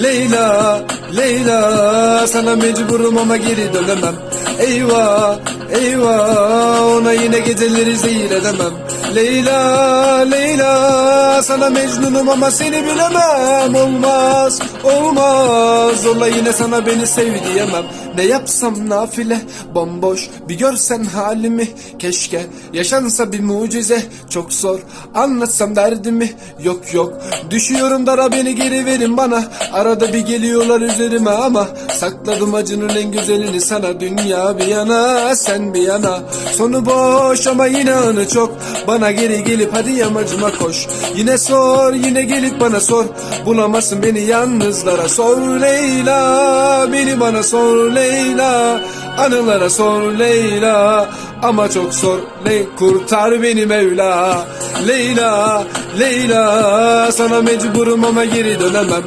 Leyla, Leyla Sana mecburum ama geri dönemem. Eyvah, eyvah Ona yine geceleri zehir edemem. Leyla, Leyla Sana mecnunum ama seni bilemem. Olmaz, olmaz. Ola yine sana beni sev diyemem. Ne yapsam nafile Bomboş bir görsen halimi. Keşke yaşansa bir mucize. Çok zor anlatsam derdimi. Yok yok. Düşüyorum dara beni geri verin bana. Arada bir geliyorlar üzerime ama Sakladım acının en güzelini sana. Dünya bir yana sen bir yana. Sonu boş ama yine anı çok. Bana geri gelip hadi yamacıma koş. Yine sor yine gelip bana sor. Bulamazsın beni yalnızlara Sor Leyla. Beni bana sor Leyla. Anılara sor Leyla. Ama çok zor ne kurtar beni Mevla? Leyla Leyla Sana mecburum ama geri dönemem